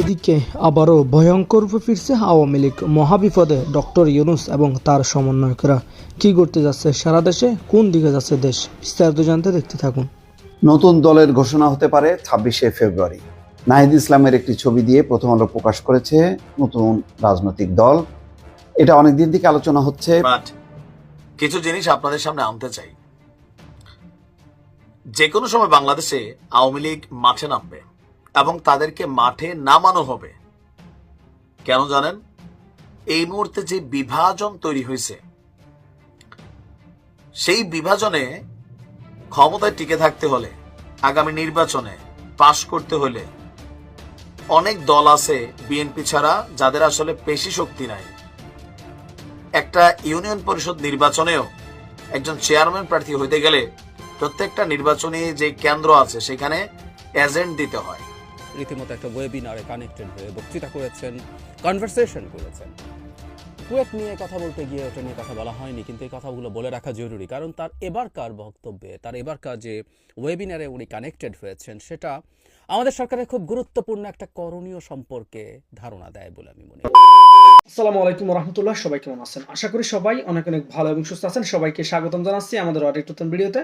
এদিকে আবারও ভয়ঙ্কর রূপে ফিরছে আওয়ামী লীগ মহাবিপদে ডক্টর ইউনুস এবং তার সমন্বয়করা। কি করতে যাচ্ছে সারা দেশে? কোন দিকে যাচ্ছে দেশ? বিস্তারিত জানতে দেখতে থাকুন। নতুন দলের ঘোষণা হতে পারে ছাব্বিশে ফেব্রুয়ারি। নাহিদ ইসলামের একটি ছবি দিয়ে প্রথম আলো প্রকাশ করেছে নতুন রাজনৈতিক দল। এটা অনেক দিন থেকে আলোচনা হচ্ছে। কিছু জিনিস আপনাদের সামনে আনতে চাই। যে কোনো সময় বাংলাদেশে আওয়ামী লীগ মাঠে নামবে এবং তাদেরকে মাঠে নামানো হবে। কেন জানেন? এই মুহূর্তে যে বিভাজন তৈরি হয়েছে, সেই বিভাজনে ক্ষমতায় টিকে থাকতে হলে, আগামী নির্বাচনে পাশ করতে হলে অনেক দল আছে বিএনপি ছাড়া যাদের আসলে পেশি শক্তি নাই। একটা ইউনিয়ন পরিষদ নির্বাচনেও একজন চেয়ারম্যান প্রার্থী হইতে গেলে প্রত্যেকটা নির্বাচনী যে কেন্দ্র আছে, সেখানে এজেন্ট দিতে হয়। রীতিমতো একটা ওয়েবিনারে কানেক্টেড হয়ে বক্তৃতা করেছেন কনভারসেশন করেছেন। কুয়েট নিয়ে কথা বলতে গিয়ে ওটা নিয়ে কথা বলা হয়নি, কিন্তু এই কথাগুলো বলে রাখা জরুরি, কারণ তার এবারকার বক্তব্যে, তার এবারকার যে ওয়েবিনারে উনি কানেক্টেড হয়েছেন, সেটা আমাদের সরকারের খুব গুরুত্বপূর্ণ একটা করণীয় সম্পর্কে ধারণা দেয় বলে আমি মনে করি। আসসালামু আলাইকুম রহমতুল্লাহ, সবাই কেমন আছেন? আশা করি সবাই অনেক অনেক ভালো এবং সুস্থ আছেন। সবাইকে স্বাগতম জানাচ্ছি আমাদের আরেক নতুন ভিডিওতে।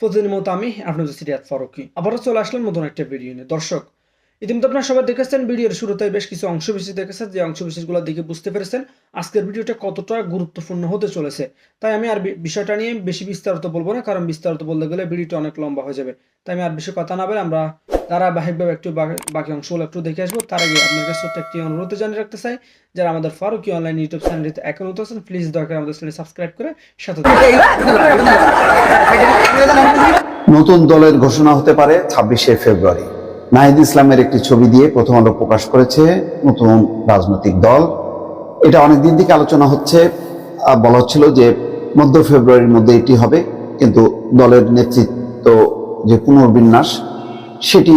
প্রতিদিন মতো আমি আপনাদের সিরিয়াত ফারুকি। আবারও চলে আসলাম নতুন একটা ভিডিও নিয়ে। দর্শক ইতিমধ্যে আপনারা সবাই দেখেছেন, ভিডিওর শুরুতে বেশ কিছু অংশ বিশেষ দেখেছেন। যে অংশ বিশেষগুলো দেখে বুঝতে পেরেছেন, আজকের ভিডিওটা কতটা গুরুত্বপূর্ণ হতে চলেছে। তাই আমি আর বিষয়টা নিয়ে বেশি বিস্তারিত বলব না, কারণ বিস্তারিত বলতে গেলে ভিডিওটা অনেক লম্বা হয়ে যাবে। তাই আমি আর বেশি কথা না বলে আমরা ধারাবাহিকভাবে একটু বাকি অংশগুলো একটু দেখে আসব। তার আগে আপনার কাছে ছোট্ট একটি অনুরোধ জানিয়ে রাখতে চাই, যারা আমাদের ফারুকি অনলাইন ইউটিউব চ্যানেলটিতে এখন নতুন আছেন প্লিজ দয়া করে আমাদের চ্যানেল সাবস্ক্রাইব করে সাথে। নতুন দলের ঘোষণা হতে পারে ছাব্বিশে ফেব্রুয়ারি। নাহিদ ইসলামের একটি ছবি দিয়ে প্রথম আলো প্রকাশ করেছে নতুন রাজনৈতিক দল। এটা অনেক দিন থেকে আলোচনা হচ্ছে। বলা হচ্ছিল যে মধ্য ফেব্রুয়ারির মধ্যে এটি হবে, কিন্তু দলের নেতৃত্ব যে পুনর্বিন্যাস, সেটি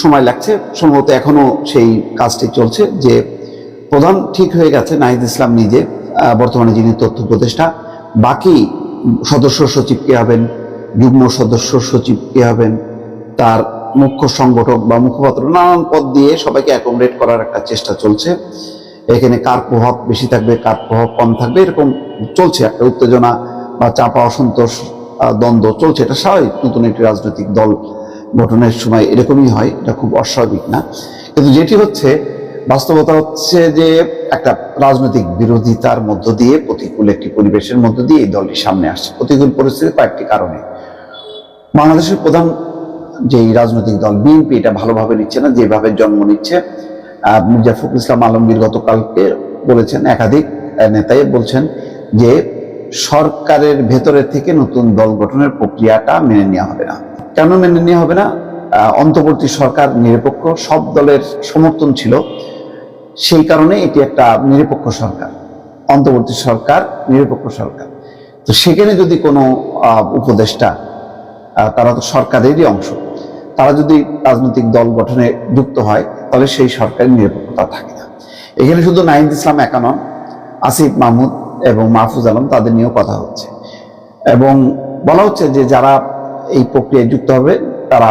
সময় লাগছে। সম্ভবত এখনও সেই কাজটি চলছে যে প্রধান ঠিক হয়ে গেছে নাহিদ ইসলাম নিজে বর্তমানে যিনি তথ্য উপদেষ্টা। বাকি সদস্য সচিব কে হবেন, যুগ্ম সদস্য সচিব কে হবেন, তার মুখ্য সংগঠক বা মুখপাত্র নানান পদ দিয়ে সবাইকে অ্যাকোমোডেট করার একটা চেষ্টা চলছে। এখানে কার প্রভাব বেশি থাকবে, কার প্রভাব কম থাকবে, এরকম চলছে একটা উত্তেজনা বা চাপা অসন্তোষ দ্বন্দ্ব চলছে। এটা স্বাভাবিক, নতুন একটি রাজনৈতিক দল গঠনের সময় এরকমই হয়, এটা খুব অস্বাভাবিক না। কিন্তু যেটি হচ্ছে, বাস্তবতা হচ্ছে যে একটা রাজনৈতিক বিরোধিতার মধ্য দিয়ে, প্রতিকূল একটি পরিবেশের মধ্য দিয়ে এই দলটি সামনে আসছে। প্রতিকূল পরিস্থিতি কয়েকটি কারণে। বাংলাদেশের প্রধান যেই রাজনৈতিক দল বিএনপি এটা ভালোভাবে নিচ্ছে না, যেভাবে জন্ম নিচ্ছে। মির্জা ফখরুল ইসলাম আলমগীর গতকালকে বলেছেন, একাধিক নেতাই বলছেন যে সরকারের ভেতরে থেকে নতুন দল গঠনের প্রক্রিয়াটা মেনে নেওয়া হবে না। কেন মেনে নেওয়া হবে না? অন্তর্বর্তী সরকার নিরপেক্ষ, সব দলের সমর্থন ছিল। সেই কারণে এটি একটা নিরপেক্ষ সরকার, অন্তর্বর্তী সরকার, নিরপেক্ষ সরকার। তো সেখানে যদি কোনো উপদেষ্টা তারা তো সরকারেরই অংশ। তারা যদি রাজনৈতিক দল গঠনে যুক্ত হয়, তাহলে সেই সরকারের নিরপেক্ষতা থাকে না। এখানে শুধু নাহিদ ইসলাম একা নন, আসিফ মাহমুদ এবং মাহফুজ আলম তাদের নিয়েও কথা হচ্ছে। এবং বলা হচ্ছে যে যারা এই প্রক্রিয়ায় যুক্ত হবে, তারা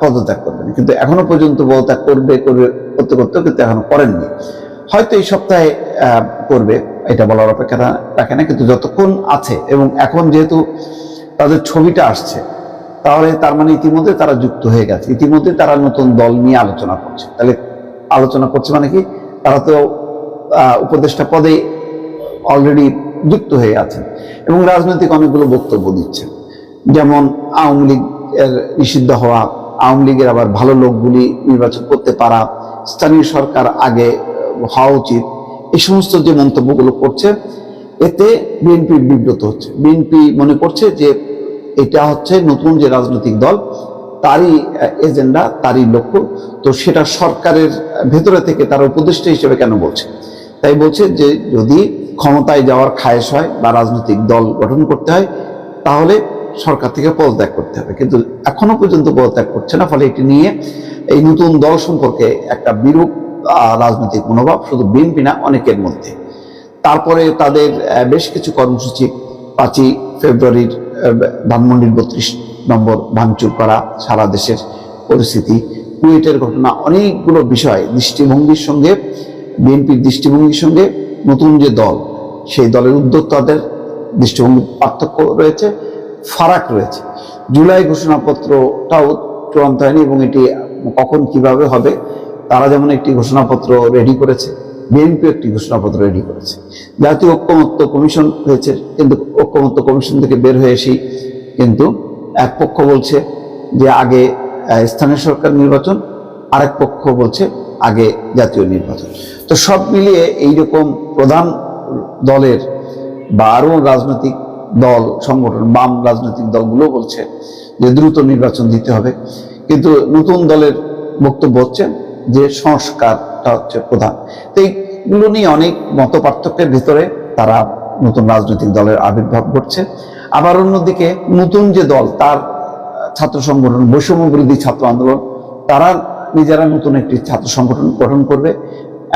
পদত্যাগ করবেন। কিন্তু এখনও পর্যন্ত পদত্যাগ করবে করবে, করতে করতে, কিন্তু এখনও করেননি। হয়তো এই সপ্তাহে করবে, এটা বলার অপেক্ষা রাখে না, কিন্তু যতক্ষণ আছে এবং এখন যেহেতু তাদের ছবিটা আসছে তাহলে তার মানে ইতিমধ্যে তারা যুক্ত হয়ে গেছে। ইতিমধ্যে তারা নতুন দল নিয়ে আলোচনা করছে। তাহলে আলোচনা করছে মানে কি? তারা তো উপদেষ্টা পদে অলরেডি যুক্ত হয়ে আছেন এবং রাজনৈতিক অনেকগুলো বক্তব্য দিচ্ছেন যেমন আওয়ামী লীগ এর নিষিদ্ধ হওয়া, আওয়ামী লীগের আবার ভালো লোকগুলি নির্বাচন করতে পারা, স্থানীয় সরকার আগে হওয়া উচিত এই সমস্ত যে মন্তব্যগুলো করছে, এতে বিএনপি বিব্রত হচ্ছে। বিএনপি মনে করছে যে এটা হচ্ছে নতুন যে রাজনৈতিক দল, তারই এজেন্ডা, তারই লক্ষ্য। তো সেটা সরকারের ভেতরে থেকে তারা উপদেষ্টা হিসেবে কেন বলছে? তাই বলছে যে যদি ক্ষমতায় যাওয়ার খায়েশ হয় বা রাজনৈতিক দল গঠন করতে হয়, তাহলে সরকার থেকে পদত্যাগ করতে হবে। কিন্তু এখনও পর্যন্ত পদত্যাগ করছে না, ফলে এটি নিয়ে এই নতুন দল সম্পর্কে একটা বিরূপ রাজনৈতিক মনোভাব, শুধু বিএনপি না, অনেকের মধ্যে। তারপরে তাদের বেশ কিছু কর্মসূচি পাঁচই ফেব্রুয়ারির ধানমন্ডির বত্রিশ নম্বর ভাঙচুর করা সারা দেশের পরিস্থিতি। কুয়েটের ঘটনা অনেকগুলো বিষয়, দৃষ্টিভঙ্গির সঙ্গে, বিএনপির দৃষ্টিভঙ্গির সঙ্গে নতুন যে দল, সেই দলের উদ্যোক্তাদের দৃষ্টিভঙ্গির পার্থক্য রয়েছে, ফারাক রয়েছে। জুলাই ঘোষণাপত্রটাও চূড়ান্ত হয়নি এবং এটি কখন কীভাবে হবে, তারা যেমন একটি ঘোষণাপত্র রেডি করেছে বিএনপি একটি ঘোষণাপত্র রেডি করেছে। জাতীয় ঐক্যমত্য কমিশন হয়েছে, কিন্তু ঐক্যমত্য কমিশন থেকে বের হয়ে এসেই কিন্তু এক পক্ষ বলছে যে আগে স্থানীয় সরকার নির্বাচন, আরেক পক্ষ বলছে আগে জাতীয় নির্বাচন। তো সব মিলিয়ে এইরকম প্রধান দলের বা আরও রাজনৈতিক দল, সংগঠন, বাম রাজনৈতিক দলগুলো বলছে যে দ্রুত নির্বাচন দিতে হবে। কিন্তু নতুন দলের বক্তব্য হচ্ছে যে সংস্কারটা হচ্ছে প্রধান। তো এইগুলো নিয়ে অনেক মত পার্থক্যের ভিতরে তারা নতুন রাজনৈতিক দলের আবির্ভাব ঘটছে। আবার অন্যদিকে নতুন যে দল, তার ছাত্র সংগঠন, বৈষম্য বিরোধী ছাত্র আন্দোলন, তারা নিজেরা নতুন একটি ছাত্র সংগঠন গঠন করবে।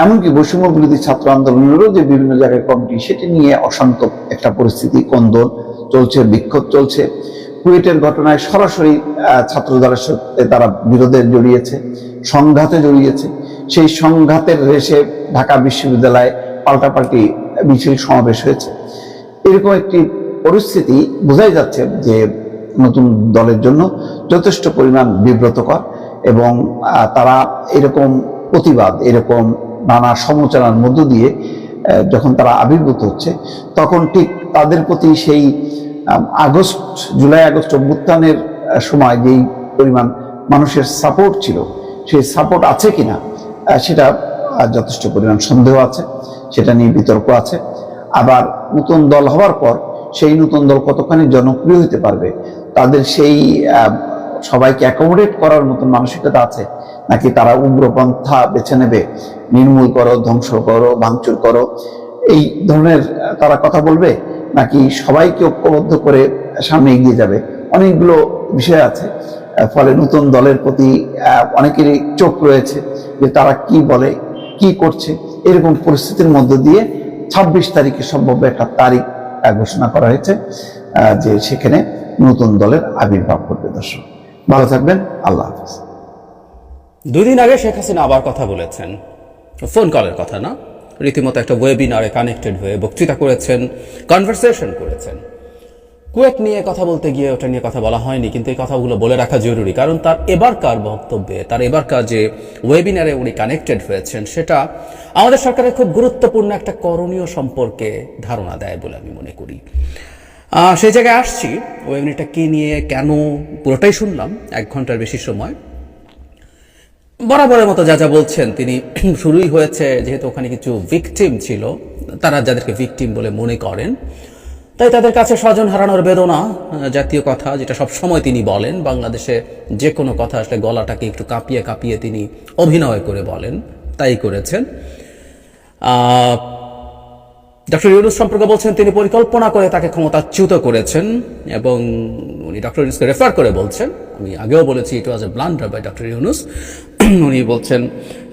এমনকি বৈষম্য বিরোধী ছাত্র আন্দোলনেরও যে বিভিন্ন জায়গায় কমিটি, সেটি নিয়ে অশান্ত একটা পরিস্থিতি, কন্দল চলছে, বিক্ষোভ চলছে। কুয়েটের ঘটনায় সরাসরি ছাত্র দলের সাথে তারা বিরোধে জড়িয়েছে। সংঘাতে জড়িয়েছে। সেই সংঘাতের রেশে ঢাকা বিশ্ববিদ্যালয়ে পাল্টাপাল্টি মিছিল সমাবেশ হয়েছে। এরকম একটি পরিস্থিতি বোঝাই যাচ্ছে যে নতুন দলের জন্য যথেষ্ট পরিমাণ বিব্রতকর এবং তারা এরকম প্রতিবাদ, এরকম নানা সমালোচনার মধ্য দিয়ে যখন তারা আবির্ভূত হচ্ছে, তখন ঠিক তাদের প্রতি সেই আগস্ট, জুলাই আগস্ট অভ্যুত্থানের সময় যেই পরিমাণ মানুষের সাপোর্ট ছিল সেই সাপোর্ট আছে কিনা সেটা যথেষ্ট পরিমাণ সন্দেহ আছে, সেটা নিয়ে বিতর্ক আছে। আবার নতুন দল হওয়ার পর সেই নতুন দল কতখানি জনপ্রিয় হতে পারবে, তাদের সেই সবাইকে অ্যাকোমোডেট করার মতন মানসিকতা আছে, নাকি তারা উগ্রপন্থা বেছে নেবে, নির্মূল করো, ধ্বংস করো, ভাঙচুর করো, এই ধরনের তারা কথা বলবে, নাকি সবাইকে ঐক্যবদ্ধ করে সামনে এগিয়ে যাবে? অনেকগুলো বিষয় আছে। ফলে নতুন দলের প্রতি অনেকেরই চোখ রয়েছে যে তারা কি বলে, কি করছে, এরকম পরিস্থিতির মধ্য দিয়ে ছাব্বিশ তারিখে সম্ভব একটা তারিখ ঘোষণা করা হয়েছে যে সেখানে নতুন দলের আবির্ভাব করবে দর্শক। ভালো থাকবেন, আল্লাহ হাফিজ। দুদিন আগে শেখ হাসিনা আবার কথা বলেছেন। ফোন কলের কথা না? রীতিমতো একটা ওয়েবিনারে কানেক্টেড হয়ে বক্তৃতা করেছেন কনভারসেশন করেছেন। কুয়েট নিয়ে কথা বলতে গিয়ে ওটা নিয়ে কথা বলা হয়নি, কিন্তু এই কথাগুলো বলে রাখা জরুরি। কারণ তার এবারকার বক্তব্যে, তার এবারকার যে ওয়েবিনারে উনি কানেক্টেড হয়েছেন, সেটা আমাদের সরকারের খুব গুরুত্বপূর্ণ একটা করণীয় সম্পর্কে ধারণা দেয় বলে আমি মনে করি। সেই জায়গায় আসছি ওয়েবিনারটা কী নিয়ে, কেন, পুরোটাই শুনলাম, এক ঘণ্টার বেশি সময়। বরাবরের মতো যা যা বলছেন, তিনি শুরুই হয়েছে, যেহেতু ওখানে কিছু ভিকটিম ছিল, তারা যাদেরকে ভিকটিম বলে মনে করেন তাই তাদের কাছে স্বজন হারানোর বেদনা জাতীয় কথা যেটা সব সময় তিনি বলেন। বাংলাদেশে যে কোনো কথা আসলে গলাটাকে একটু কাঁপিয়ে কাঁপিয়ে তিনি অভিনয় করে বলেন। তাই করেছেন। ডক্টর ইউনুস সম্পর্কে বলছেন, তিনি পরিকল্পনা করে তাকে ক্ষমতাচ্যুত করেছেন এবং উনি ডক্টর ইউনুসকে রেফার করে বলছেন। আমি আগেও বলেছি it was a blunder by doctor Yunus. উনি বলছেন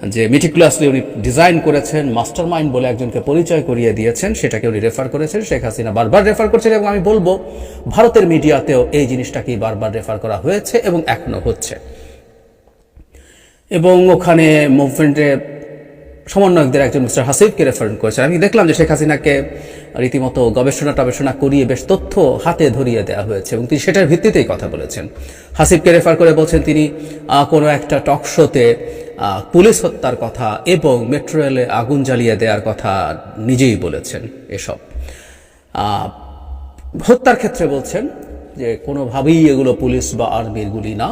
যে মিটিকুলাসলি উনি ডিজাইন করেছেন মাস্টার মাইন্ড বলে একজনকে পরিচয় করিয়ে দিয়েছেন, সেটাকে উনি রেফার করেছেন, শেখ হাসিনা বারবার রেফার করছেন এবং আমি বলব ভারতের মিডিয়াতেও এই জিনিসটাকেই বারবার রেফার করা হয়েছে এবং এখনও হচ্ছে। এবং ওখানে মুভমেন্টে সমন্বয়কদের একজন মিস্টার হাসিবকে রেফার করেছেন। আমি দেখলাম যে শেখ হাসিনাকে রীতিমতো গবেষণা টবেষণা করিয়ে বেশ তথ্য হাতে ধরিয়ে দেওয়া হয়েছে এবং তিনি সেটার ভিত্তিতেই কথা বলেছেন। হাসিবকে রেফার করে বলছেন, তিনি কোনো একটা টক শোতে পুলিশ হত্যার কথা এবং মেট্রো রেলে আগুন জ্বালিয়ে দেওয়ার কথা নিজেই বলেছেন এসব। হত্যার ক্ষেত্রে বলছেন যে, কোনোভাবেই এগুলো পুলিশ বা আর্মির গুলি না।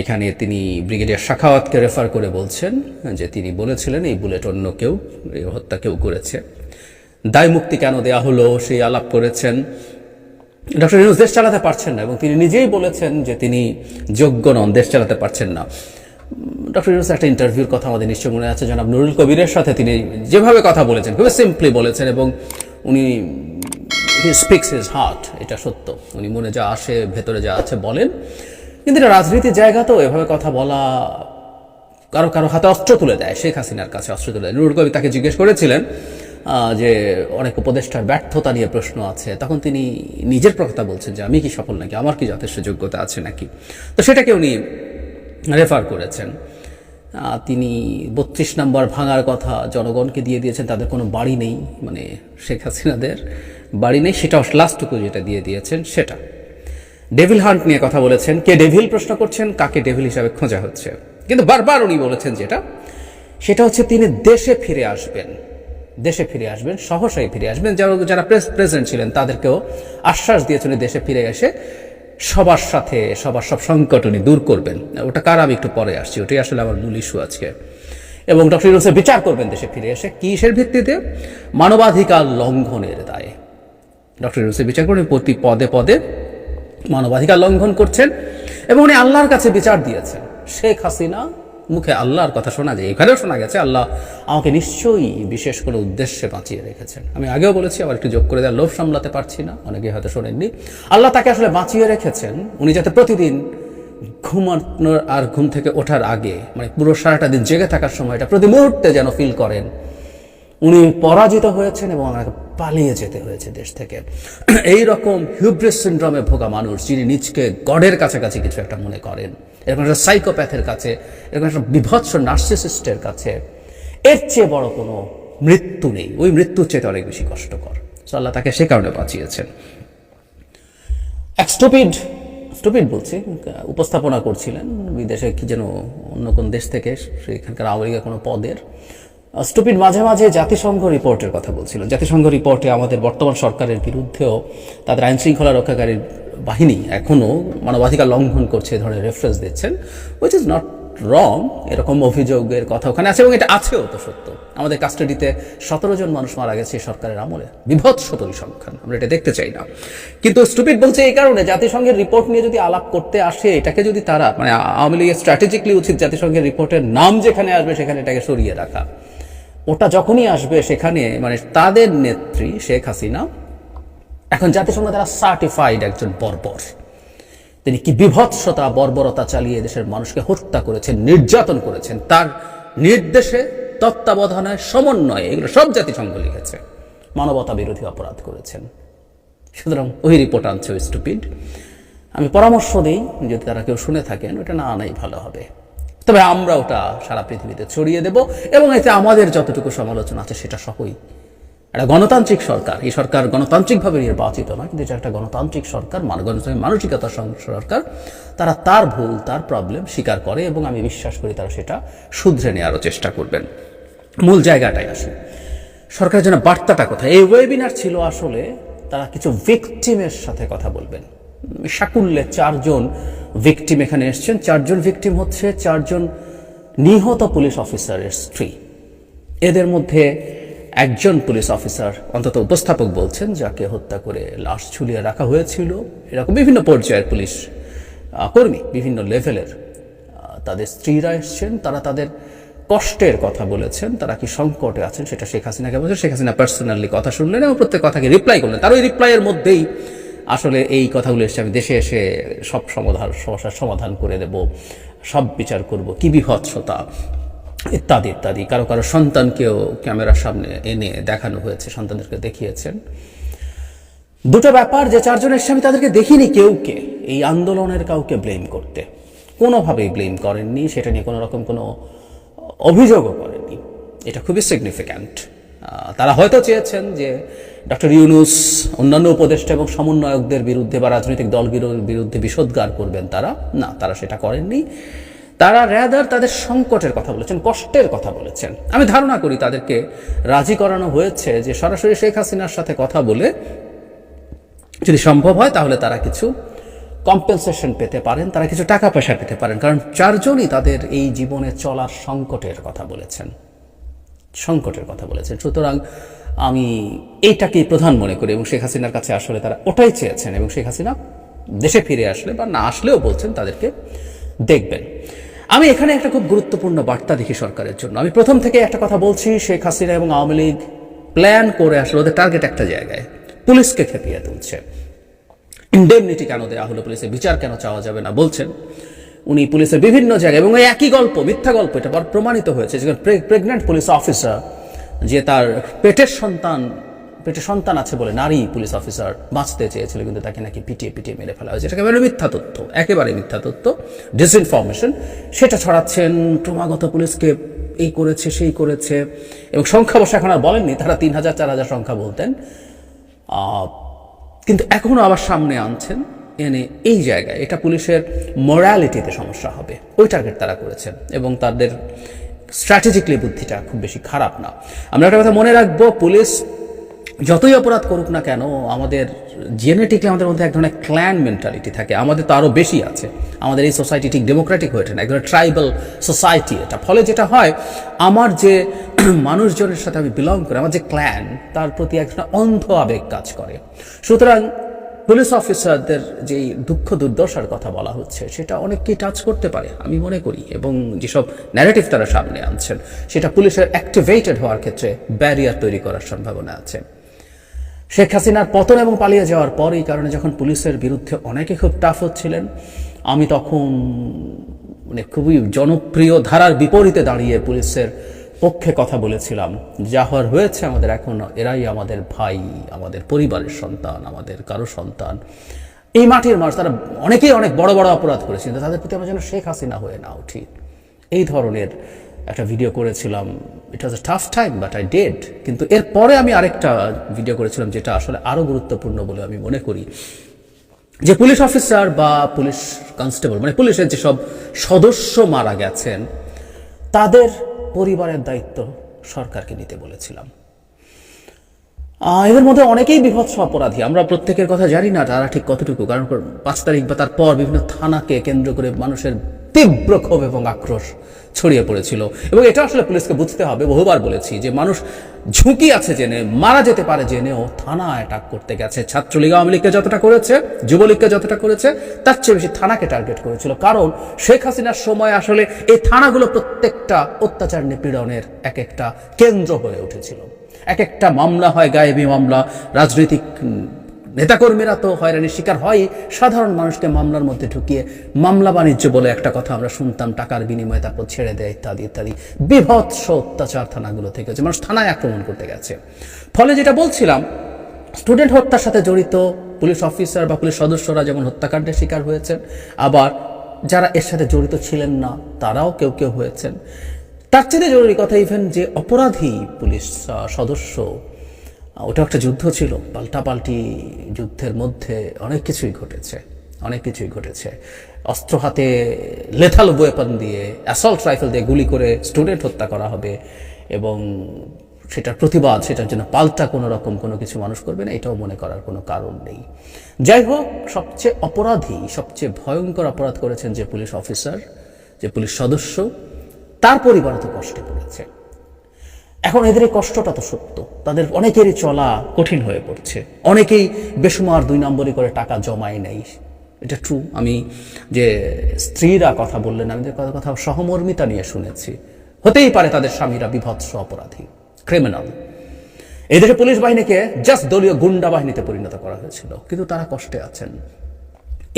এখানে তিনি ব্রিগেডিয়ার শাখাওয়াতকে রেফার করে বলছেন যে তিনি বলেছিলেন এই বুলেট অন্য কেউ, এই হত্যা কেউ করেছে। দায় মুক্তি কেন দেয়া হলো, সেই আলাপ করেছেন। ডক্টর ইউনুস, দেশ চালাতে পারছেন না এবং তিনি নিজেই বলেছেন যে তিনি যোগ্য নন, দেশ চালাতে পারছেন না। ডক্টর ইউনুস, একটা ইন্টারভিউর কথা আমাদের নিশ্চয় মনে আছে, জনাব নুরুল কবিরের সাথে তিনি যেভাবে কথা বলেছেন, খুবই সিম্পলি বলেছেন এবং উনি, হি স্পিক্স হিজ হার্ট, এটা সত্য। উনি মনে যা আসে, ভেতরে যা আছে বলেন। কিন্তু এটা রাজনীতির জায়গা তো, এভাবে কথা বলা কারও কারও হাতে অস্ত্র তুলে দেয়। শেখ হাসিনার কাছে অস্ত্র তুলে দেয়। নুরুল কবির তাকে জিজ্ঞেস করেছিলেন যে অনেক উপদেষ্টার ব্যর্থতা নিয়ে প্রশ্ন আছে। তখন তিনি নিজের কথা বলছেন যে, আমি কি সফল নাকি? আমার কি যথেষ্ট যোগ্যতা আছে নাকি? তো সেটাকে উনি রেফার করেছেন। তিনি বত্রিশ নম্বর ভাঙার কথা জনগণকে দিয়ে দিয়েছেন। তাদের কোনো বাড়ি নেই মানে শেখ হাসিনাদের বাড়ি নেই। সেটা লাস্টটুকু যেটা দিয়ে দিয়েছেন, সেটা। ডেভিল হান্ট নিয়ে কথা বলেছেন। কে ডেভিল প্রশ্ন করছেন, কাকে ডেভিল হিসাবে খোঁজা হচ্ছে। কিন্তু বারবার উনি বলেছেন যেটা, সেটা হচ্ছে তিনি দেশে ফিরে আসবেন। দেশে ফিরে আসবেন, সহসাই ফিরে আসবেন। যারা যারা প্রেস প্রেসিডেন্ট ছিলেন, তাদেরকেও আশ্বাস দিয়েছেন দেশে ফিরে এসে সবার সাথে, সবার সব সংকট উনি দূর করবেন। ওটা কার? আমি একটু পরে আসছি। ওটাই আসলে আমার মূল ইস্যু আজকে। এবং ডক্টর ইউনুসের বিচার করবেন দেশে ফিরে এসে কিসের ভিত্তিতে? মানবাধিকার লঙ্ঘনের দায়ে। ডক্টর ইউনুসের বিচার করবেন প্রতি পদে পদে মানবাধিকার লঙ্ঘন করছেন এবং উনি আল্লাহর কাছে বিচার দিয়েছেন। শেখ হাসিনা মুখে আল্লাহর কথা শোনা যায়, এখানেও শোনা গেছে, আল্লাহ আমাকে নিশ্চয়ই বিশেষ করে উদ্দেশ্যে বাঁচিয়ে রেখেছেন। আমি আগেও বলেছি, আবার একটু যোগ করে দেওয়ার লোভ সামলাতে পারছি না অনেকে হয়তো শোনেননি। আল্লাহ তাকে আসলে বাঁচিয়ে রেখেছেন, উনি যাতে প্রতিদিন ঘুমানোর আর ঘুম থেকে ওঠার আগে মানে পুরো সারাটা দিন জেগে থাকার সময়টা প্রতি মুহূর্তে যেন ফিল করেন। উনি পরাজিত হয়েছেন এবং পালিয়ে যেতে হয়েছে দেশ থেকে। এই রকম হিউব্রিস সিন্ড্রোমে ভোগা মানুষ যিনি নিজকে গডের কাছাকাছি কিছু একটা মনে করেন, এরকম একটা সাইকোপ্যাথের কাছে, এরকম একটা বিভৎস নার্সিসিস্টের কাছে, এর চেয়ে বড় কোনো মৃত্যু নেই। ওই মৃত্যুর চেয়ে অনেক বেশি কষ্টকর। So, আল্লাহ তাকে সে কারণে বাঁচিয়েছেন। এক স্টুপিড স্টুপিড বলছি, উপস্থাপনা করছিলেন, বিদেশে কি যেন অন্য কোন দেশ থেকে, সেখানকার আওয়ামী লীগের কোনো পদের। স্টুপিড মাঝে মাঝে জাতিসংঘ রিপোর্টের কথা বলছিল। জাতিসংঘ রিপোর্টে আমাদের বর্তমান সরকারের বিরুদ্ধেও তাদের আইন শৃঙ্খলা রক্ষাকারী বাহিনী এখনও মানবাধিকার লঙ্ঘন করছে ধরনের রেফারেন্স দিচ্ছেন উইচ ইজ নট রং এরকম অভিযোগের কথা ওখানে আছে এবং এটা আছেও তো সত্য। আমাদের কাস্টাডিতে সতেরো জন মানুষ মারা গেছে সরকারের আমলে, বিভৎস পরিসংখ্যান, আমরা এটা দেখতে চাই না। কিন্তু স্টুপিড বলছে এই কারণে জাতিসংঘের রিপোর্ট নিয়ে যদি আলাপ করতে আসে, এটাকে যদি তারা মানে আওয়ামী লীগের স্ট্র্যাটেজিকলি উচিত জাতিসংঘের রিপোর্টের নাম যেখানে আসবে সেখানে এটাকে সরিয়ে রাখা। ওটা যখনই আসবে সেখানে মানে তাদের নেত্রী শেখ হাসিনা, এখন জাতিসংঘ তারা সার্টিফাইড একজন বর্বর। তিনি কি বিভৎসতা, বর্বরতা চালিয়ে দেশের মানুষকে হত্যা করেছেন, নির্যাতন করেছেন, তার নির্দেশে, তত্ত্বাবধানে, সমন্বয়ে এগুলো সব জাতিসংঘ লিখেছে, মানবতা বিরোধী অপরাধ করেছেন। সুতরাং ওই রিপোর্ট আনছে স্টুপিড আমি পরামর্শ দিই, যদি তারা কেউ শুনে থাকেন, ওটা না আনাই ভালো হবে। তবে আমরা ওটা সারা পৃথিবীতে ছড়িয়ে দেব এবং এতে আমাদের যতটুকু সমালোচনা আছে সেটা সহই একটা গণতান্ত্রিক সরকার, এই সরকার গণতান্ত্রিকভাবে নির্বাচিত নয়, কিন্তু এটা একটা গণতান্ত্রিক সরকার গণতান্ত্রিক মানসিকতার সরকার, তারা তার ভুল, তার প্রবলেম স্বীকার করে এবং আমি বিশ্বাস করি তারা সেটা শুধরে নেওয়ারও চেষ্টা করবেন। মূল জায়গাটাই আসে। সরকারের জন্য বার্তাটা কোথায়? এই ওয়েবিনার ছিল আসলে তারা কিছু ভিকটিমের সাথে কথা বলবেন। সাকুল্যে চারজন ভিকটিম এখানে এসছেন। চারজন ভিকটিম হচ্ছে, চারজন নিহত পুলিশ অফিসারের স্ত্রী। এদের মধ্যে একজন পুলিশ অফিসার অন্তত উপস্থাপক বলছেন, যাকে হত্যা করে লাশ ঝুলিয়ে রাখা হয়েছিল। এরকম বিভিন্ন পর্যায়ের পুলিশ কর্মী, বিভিন্ন লেভেলের তাদের স্ত্রীরা এসছেন। তারা তাদের কষ্টের কথা বলেছেন। তারা কি সংকটে আছেন সেটা শেখ হাসিনাকে বলছেন। শেখ হাসিনা পার্সোনালি কথা শুনলেন এবং প্রত্যেক কথাকে রিপ্লাই করলেন। তার ওই রিপ্লাইয়ের মধ্যেই আসলে এই কথাগুলো এসে আমি দেশে এসে সব সমাধান, সমস্যার সমাধান করে দেব সব বিচার করব। কি বিভৎসতা। ইত্যাদি ইত্যাদি। কারও কারও সন্তানকেও ক্যামেরার সামনে এনে দেখানো হয়েছে, সন্তানদেরকে দেখিয়েছেন। দুটো ব্যাপার, যে চারজন এসে আমি তাদেরকে দেখিনি কেউকে এই আন্দোলনের কাউকে ব্লেম করতে। কোনোভাবেই ব্লেম করেননি, সেটা নিয়ে কোনো রকম কোনো অভিযোগও করেননি। এটা খুবই সিগনিফিক্যান্ট তারা হয়তো চেয়েছেন যে ডক্টর ইউনুস, অন্যান্য উপদেষ্টা এবং সমন্বয়কদের বিরুদ্ধে বা রাজনৈতিক দল বিরুদ্ধে বিষোদ্গার করবেন তারা? না, তারা সেটা করেননি। তারা র্যাদার তাদের সংকটের কথা বলেছেন, কষ্টের কথা বলেছেন। আমি ধারণা করি তাদেরকে রাজি করানো হয়েছে যে সরাসরি শেখ হাসিনার সাথে কথা বলে যদি সম্ভব হয় তাহলে তারা কিছু কম্পেনসেশন পেতে পারেন, তারা কিছু টাকা পয়সা পেতে পারেন, কারণ চারজনই তাদের এই জীবনে চলার সংকটের কথা বলেছেন। সংকটের কথা বলেছেন। সুতরাং আমি এইটাকেই প্রধান মনে করি এবং শেখ হাসিনার কাছে আসলে তারা ওটাই চেয়েছেন এবং শেখ হাসিনা দেশে ফিরে আসলে বা না আসলেও বলছেন তাদেরকে দেখবেন। আমি এখানে একটা খুব গুরুত্বপূর্ণ বার্তা দেখি সরকারের জন্য। আমি প্রথম থেকে একটা কথা বলছি, শেখ হাসিনা এবং আওয়ামী লীগ প্ল্যান করে আসলে ওদের টার্গেট একটা জায়গায়। পুলিশকে খেপিয়ে তুলছে। ইন্ডেমনিটি কেন দেওয়া হলো পুলিশের বিচার কেন চাওয়া যাবে না? বলছেন উনি পুলিশের বিভিন্ন জায়গায় এবং একই গল্প, মিথ্যা গল্প, এটা প্রমাণিত হয়েছে। যেখানে প্রেগনেন্ট পুলিশ অফিসার যে তার পেটের সন্তান পেটে সন্তান আছে বলে নারী পুলিশ অফিসার বাঁচতে চেয়েছিল, কিন্তু তাকে নাকি পিটিয়ে পিটিয়ে মেরে ফেলা হয়েছে। এটা একেবারে মিথ্যা তথ্য, একেবারে মিথ্যা তথ্য। ডিসইনফরমেশন সেটা ছড়াচ্ছেন ক্রমাগত পুলিশকে, এই করেছে, সেই করেছে। এবং সংখ্যা বসে এখন আর বলেননি, তারা তিন হাজার, চার হাজার সংখ্যা বলতেন। কিন্তু এখনও আবার সামনে আনছেন। এনে এই জায়গায় এটা পুলিশের মোরালিটিতে সমস্যা হবে, ওই টার্গেট তারা করেছেন। এবং তাদের স্ট্র্যাটেজিক্যালি বুদ্ধিটা খুব বেশি খারাপ না। আমরা একটা কথা মনে রাখব, পুলিশ যতই অপরাধ করুক না কেন, আমাদের জেনেটিকলি আমাদের মধ্যে এক ধরনের ক্ল্যান মেন্টালিটি থাকে। আমাদের তো আরও বেশি আছে। আমাদের এই সোসাইটি ঠিক ডেমোক্রেটিক হয়ে ওঠে না, এক ধরনের ট্রাইবাল সোসাইটি এটা। ফলে যেটা হয়, আমার যে মানুষজনের সাথে আমি বিলং করি, আমার যে ক্ল্যান তার প্রতি এক ধরনের অন্ধ আবেগ কাজ করে। সুতরাং পুলিশ অফিসারদের যে দুঃখ দুর্দশার কথা বলা হচ্ছে, সেটা অনেককেই টাচ করতে পারে, আমি মনে করি। এবং যেসব ন্যারেটিভ তারা সামনে আনছেন, সেটা পুলিশের অ্যাক্টিভেটেড হওয়ার ক্ষেত্রে ব্যারিয়ার তৈরি করার সম্ভাবনা আছে। শেখ হাসিনার পতন এবং পালিয়ে যাওয়ার পর এই কারণে যখন পুলিশের বিরুদ্ধে অনেকে খুব টাফ হচ্ছিলেন, আমি তখন মানে খুবই জনপ্রিয় ধারার বিপরীতে দাঁড়িয়ে পুলিশের পক্ষে কথা বলেছিলাম। যা হওয়ার হয়েছে আমাদের এখন। এরাই আমাদের ভাই, আমাদের পরিবারের সন্তান, আমাদের কারও সন্তান। এই মাটির মানুষ, তারা অনেকেই অনেক বড় বড় অপরাধ করেছে, কিন্তু তাদের প্রতি আমরা যেন শেখ হাসিনা হয়ে না উঠি। এই ধরনের একটা ভিডিও করেছিলাম। It was a tough time but I did কিন্তু এরপরে আমি আরেকটা ভিডিও করেছিলাম, যেটা আসলে আরও গুরুত্বপূর্ণ বলে আমি মনে করি। যে পুলিশ অফিসার বা পুলিশ কনস্টেবল মানে পুলিশের যেসব সদস্য মারা গেছেন, তাদের পরিবারের দায়িত্ব সরকারকে নিতে বলেছিলাম। এদের মধ্যে অনেকেই বিভৎস অপরাধী। আমরা প্রত্যেকের কথা জানি না তারা ঠিক কতটুকু, কারণ পাঁচ তারিখ বা তারপর বিভিন্ন থানাকে কেন্দ্র করে মানুষের তীব্র ক্ষোভ এবং আক্রোশ ছড়িয়ে পড়েছিল। এবং এটা আসলে পুলিশকে বুঝতে হবে। বহুবার বলেছি যে মানুষ ঝুঁকি আছে জেনে, মারা যেতে পারে জেনেও থানা অ্যাটাক করতে গেছে। ছাত্রলীগ আওয়ামী লীগকে যতটা করেছে, যুবলীগকে যতটা করেছে, তার চেয়ে বেশি থানাকে টার্গেট করেছিল। কারণ শেখ হাসিনার সময় আসলে এই থানাগুলো প্রত্যেকটা অত্যাচার নিপীড়নের এক একটা কেন্দ্র হয়ে উঠেছিল। এক একটা মামলা হয়, গায়েবী মামলা, রাজনৈতিক নেতাকর্মীরা তো হয়রানির শিকার হয়। সাধারণ মানুষকে মামলার মধ্যে ঢুকিয়ে মামলা বাণিজ্য বলে একটা কথা আমরা শুনতাম, টাকার বিনিময়ে তারপর ছেড়ে দেয়, ইত্যাদি ইত্যাদি। বিভৎস অত্যাচার থানাগুলো থেকে হচ্ছে মানুষ থানায় আক্রমণ করতে গেছে। ফলে যেটা বলছিলাম, স্টুডেন্ট হত্যার সাথে জড়িত পুলিশ অফিসার বা পুলিশ সদস্যরা যেমন হত্যাকাণ্ডের শিকার হয়েছেন, আবার যারা এর সাথে জড়িত ছিলেন না, তারাও কেউ কেউ হয়েছেন। তার চেয়ে জরুরি কথা ইভেন যে অপরাধী পুলিশ সদস্য ওটা একটা যুদ্ধ ছিল। পাল্টাপাল্টি যুদ্ধের মধ্যে অনেক কিছুই ঘটেছে, অনেক কিছুই ঘটেছে। অস্ত্র হাতে লেথাল ওয়েপন দিয়ে অ্যাসল্ট রাইফেল দিয়ে গুলি করে স্টুডেন্ট হত্যা করা হবে এবং সেটার প্রতিবাদ, সেটার জন্য পাল্টা কোনো রকম কোনো কিছু মানুষ করবে না, এটাও মনে করার কোনো কারণ নেই। যাই হোক, সবচেয়ে অপরাধী, সবচেয়ে ভয়ঙ্কর অপরাধ করেছেন যে পুলিশ অফিসার যে পুলিশ সদস্য, তার পরিবার তো কষ্টে পড়েছে। এখন এদের কষ্টটা তো সত্য। তাদের অনেকেরই চলা কঠিন হয়ে পড়ছে। অনেকেই বেসুমার দুই নম্বরই করে টাকা জমায় নেই এটা ট্রু আমি যে স্ত্রীরা কথা বললেন, আমি যে কথা কথা সহমর্মিতা নিয়ে শুনেছি। হতেই পারে তাদের স্বামীরা বিভৎস অপরাধী ক্রিমিনাল এদেশে পুলিশ বাহিনীকে জাস্ট দলীয় গুন্ডা বাহিনীতে পরিণত করা হয়েছিল, কিন্তু তারা কষ্টে আছেন।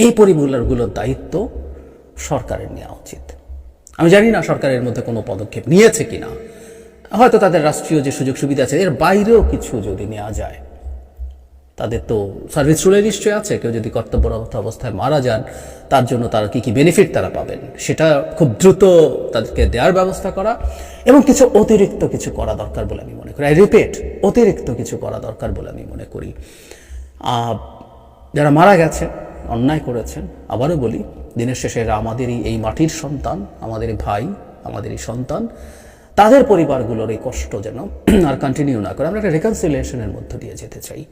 এই পরিমূল্যগুলোর দায়িত্ব সরকারের নেওয়া উচিত। আমি জানি না সরকারের মধ্যে কোনো পদক্ষেপ নিয়েছে কিনা। হয়তো তাদের রাষ্ট্রীয় যে সুযোগ সুবিধা আছে, এর বাইরেও কিছু যদি নেওয়া যায়, তাদের তো সার্ভিস রুলে নিশ্চয়ই আছে। কেউ যদি কর্তব্যরত অবস্থায় মারা যান, তার জন্য তারা কি কি বেনিফিট তারা পাবেন? সেটা খুব দ্রুত তাদেরকে দেওয়ার ব্যবস্থা করা এবং কিছু অতিরিক্ত কিছু করা দরকার বলে আমি মনে করি। আই রিপিট অতিরিক্ত কিছু করা দরকার বলে আমি মনে করি। যারা মারা গেছে অন্যায় করেছেন, আবারও বলি, দিনের শেষে আমাদেরই এই মাটির সন্তান, আমাদেরই ভাই, আমাদেরই সন্তান। তাদের পরিবারগুলোর এই কষ্ট যেন আর কন্টিনিউ না করে। আমরা একটা রেকনসিলিয়েশনের মধ্য দিয়ে যেতে চাই।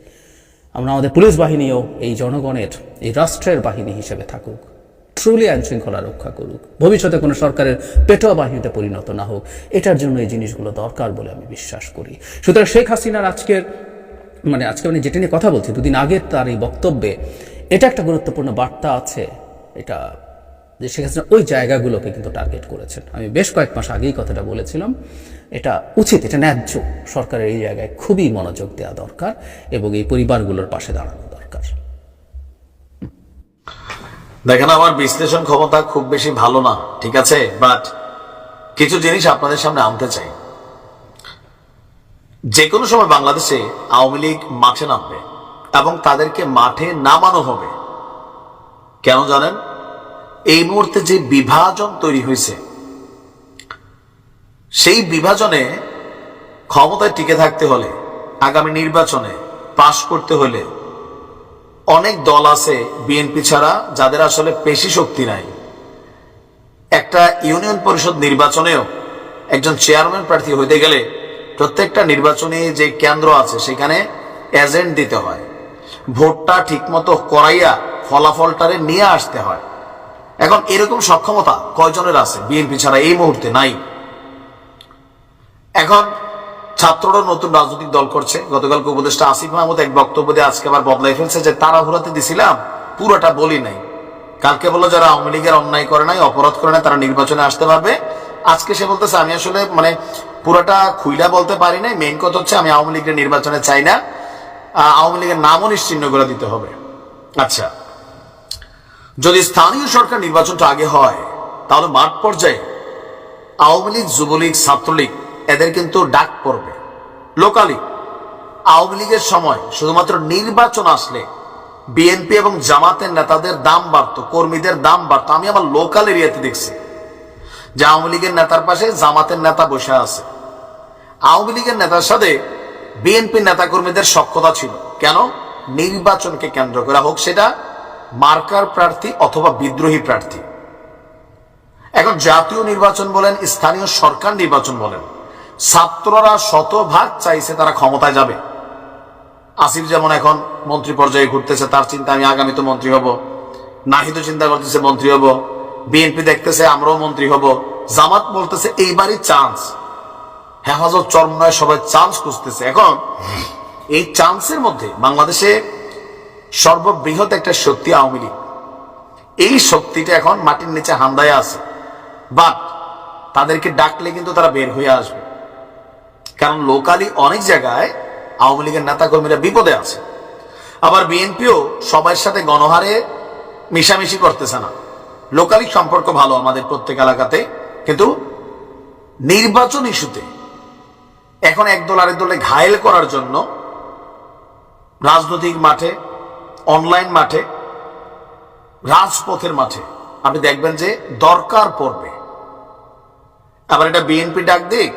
আমরা আমাদের পুলিশ বাহিনীও এই জনগণের, এই রাষ্ট্রের বাহিনী হিসেবে থাকুক। ট্রুলি আইন শৃঙ্খলা রক্ষা করুক। ভবিষ্যতে কোনো সরকারের পেটোয়া বাহিনীতে পরিণত না হোক। এটার জন্য এই জিনিসগুলো দরকার বলে আমি বিশ্বাস করি। সুতরাং শেখ হাসিনার আজকের মানে আজকে আমি যেটা নিয়ে কথা বলছি, দুদিন আগের তার এই বক্তব্যে এটা একটা গুরুত্বপূর্ণ বার্তা আছে। এটা যে শেখ হাসিনা ওই জায়গাগুলোকে কিন্তু টার্গেট করেছেন। আমি বেশ কয়েক মাস আগেই কথাটা বলেছিলাম, এটা উচিত, এটা ন্যায্য। সরকারের এই জায়গায় খুবই মনোযোগ দেওয়া দরকার এবং এই পরিবারগুলোর পাশে দাঁড়ানো দরকার। দেখেন, আমার বিশ্লেষণ ক্ষমতা খুব বেশি ভালো না, ঠিক আছে? বাট কিছু জিনিস আপনাদের সামনে আনতে চাই। যে কোনো সময় বাংলাদেশে আওয়ামী লীগ মাঠে নামবে এবং তাদেরকে মাঠে নামানো হবে। কেন জানেন? এই মুহূর্তে যে বিভাজন তৈরি হয়েছে, সেই বিভাজনে ক্ষমতায় টিকে থাকতে হলে, আগামী নির্বাচনে পাশ করতে হলে অনেক দল আছে বিএনপি ছাড়া যাদের আসলে পেশি শক্তি নাই। একটা ইউনিয়ন পরিষদ নির্বাচনেও একজন চেয়ারম্যান প্রার্থী হইতে গেলে প্রত্যেকটা নির্বাচনী যে কেন্দ্র আছে সেখানে এজেন্ট দিতে হয়। ভোটটা ঠিকমতো করাইয়া ফলাফলটারে নিয়ে আসতে হয়। এখন এরকম সক্ষমতা কয়জনের আছে? বিএনপি ছাড়া এই মুহূর্তে নাই। এখন ছাত্ররা নতুন রাজনৈতিক দল করছে। গতকালকে উপদেষ্টা আসিফ মাহমুদ এক বক্তব্য দিয়ে আজকে আবার বদলাই ফেলছে যে তারা হুরাতে দিছিলাম, পুরোটা বলি নাই। কালকে বলল যারা আওয়ামী লীগের অন্যায় করে নাই, অপরাধ করে নাই, তারা নির্বাচনে আসতে পারবে। আজকে সে বলতেছে, আমি আসলে মানে পুরোটা খুইলা বলতে পারি নাই। মেইন কথা হচ্ছে আমি আওয়ামী লীগের নির্বাচনে চাই না। আওয়ামী লীগের নামও নিশ্চিহ্ন করে দিতে হবে। আচ্ছা যদি স্থানীয় সরকার নির্বাচনটা আগে হয়, তাহলে মাঠ পর্যায়ে আওয়ামী লীগ, যুবলীগ, ছাত্রলীগ, এদের কিন্তু ডাক পড়বে। লোকালি, আওয়ামী লীগের সময় শুধুমাত্র নির্বাচন আসলে বিএনপি এবং জামাতের নেতাদের দাম বাড়তো, কর্মীদের দাম বাড়তো। আমি আমার লোকাল এরিয়াতে দেখছি যে আওয়ামী লীগের নেতার পাশে জামাতের নেতা বসে আছে। আওয়ামী লীগের নেতার সাথে বিএনপি নেতাকর্মীদের সক্ষতা ছিল। কেন? নির্বাচনকে কেন্দ্র করা হোক সেটা মার্কার প্রার্থী অথবা বিদ্রোহী প্রার্থী। এখন জাতীয় নির্বাচন বলেন, স্থানীয় সরকার নির্বাচন বলেন। ছাত্ররা শতভাগ চাইছে তারা ক্ষমতায় যাবে। আসিফ যেমন এখন মন্ত্রী পর্যায়ে ঘুরতেছে, তার চিন্তা, আমি আগামী তো মন্ত্রী হব। নাহিদ চিন্তা করতেছে, মন্ত্রী হব। বিএনপি দেখতেছে, আমরাও মন্ত্রী হব। জামাত বলতেছে, এইবারই চান্স হেফাজত চরমনায় সবাই চান্স খুঁজতেছে। এখন এই চান্সের মধ্যে বাংলাদেশে সর্ববৃহৎ একটা শক্তি আওয়ামী লীগ। এই শক্তিটা এখন মাটির নিচে হান্দায় আছে। বাট তাদেরকে ডাকলে কিন্তু তারা বের হয়ে আসবে। কারণ লোকালি অনেক জায়গায় আওয়ামী লীগের নেতাকর্মীরা বিপদে আছে। আবার বিএনপিও সবার সাথে গণহারে মিশামিশি করতেছে না। লোকালি সম্পর্ক ভালো আমাদের প্রত্যেক এলাকাতে, কিন্তু নির্বাচন ইস্যুতে এখন একদল আরেক দলে ঘায়েল করার জন্য রাজনৈতিক মাঠে অনলাইন মাঠে, রাজপথের মাঠে, আপনি দেখবেন যে দরকার পড়বে। আবার এটা বিএনপি ডাক দিক,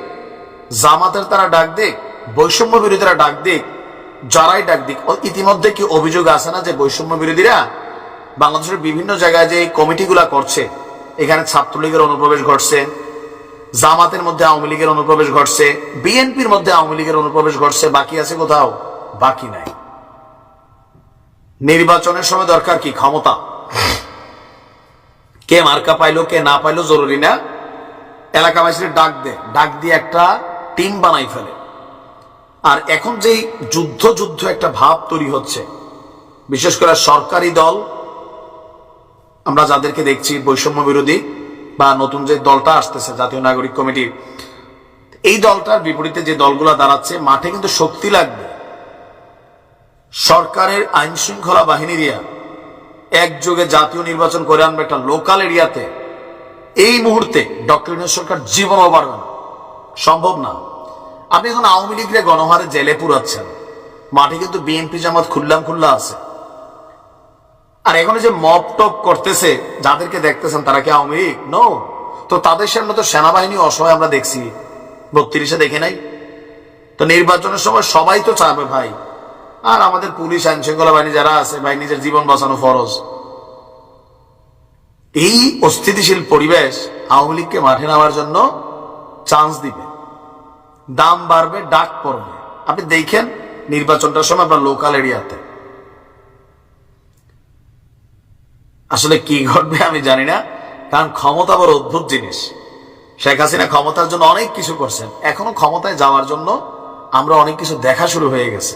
জামাতের তারা ডাক দিক, বৈষম্য বিরোধীরা ডাক দিক, যারাই ডাক দিক ইতিমধ্যে কি অভিযোগ আছে না যে বৈষম্য বিরোধীরা? বাংলাদেশের বিভিন্ন জায়গায় যে কমিটিগুলা করছে, এখানে ছাত্রলীগের অনুপ্রবেশ ঘটছে, জামাতের মধ্যে আওয়ামী লীগের অনুপ্রবেশ ঘটছে বিএনপির মধ্যে আওয়ামী লীগের অনুপ্রবেশ ঘটছে, বাকি আছে কোথাও? বাকি নাই। নির্বাচনের সময় দরকার কি? ক্ষমতা। কে মার্কা পাইলো, কে না পাইলো জরুরি না। এলাকাবাসীর ডাক দে। ডাক দিয়ে একটা টিম বানাই ফেলে। আর এখন যেই যুদ্ধ যুদ্ধ একটা ভাব তৈরি হচ্ছে, বিশেষ করে সরকারি দল, আমরা যাদেরকে দেখছি বৈষম্য বিরোধী বা নতুন যে দলটা আসতেছে, জাতীয় নাগরিক কমিটি, এই দলটার বিপরীতে যে দলগুলা দাঁড়াচ্ছে, মাঠে কিন্তু শক্তি লাগবে। সরকারের আইন শৃঙ্খলা বাহিনী দিয়া একযোগে জাতীয় নির্বাচন করে আনবে একটা লোকাল এরিয়াতে, এই মুহূর্তে ডক্টর সরকার জীবনও পারবে না সম্ভব না। আপনি এখন আওয়ামী লীগরে গণহারে জেলে পুরাচ্ছেন। মাঠে কিন্তু বিএনপি জামাত খুল্লাম খুল্লা আছে। আর এখন যে মপ টপ করতেছে, যাদেরকে দেখতেছেন তারা কি আওয়ামী লীগ? নো তো তাদের সামনে তো সেনাবাহিনী অসহায় আমরা দেখছি। বত্রিশে দেখে নাই। তো নির্বাচনের সময় সবাই তো চাবে ভাই আর আমাদের পুলিশ আইন শৃঙ্খলা বাহিনী যারা আছে, ভাই, নিজের জীবন বাঁচানো ফরজ। এই অস্থিতিশীল পরিবেশ আওয়ামী লীগকে মাঠে নেওয়ার জন্য চান্স দিবে। দাম বাড়বে, ডাক পড়বে। আপনি দেখেন, নির্বাচনটার সময় আপনার লোকাল এরিয়াতে আসলে কি ঘটবে আমি জানি না, কারণ ক্ষমতা বড় অদ্ভুত জিনিস। শেখ হাসিনা ক্ষমতার জন্য অনেক কিছু করছেন। এখনও ক্ষমতায় যাওয়ার জন্য আমরা অনেক কিছু দেখা শুরু হয়ে গেছে।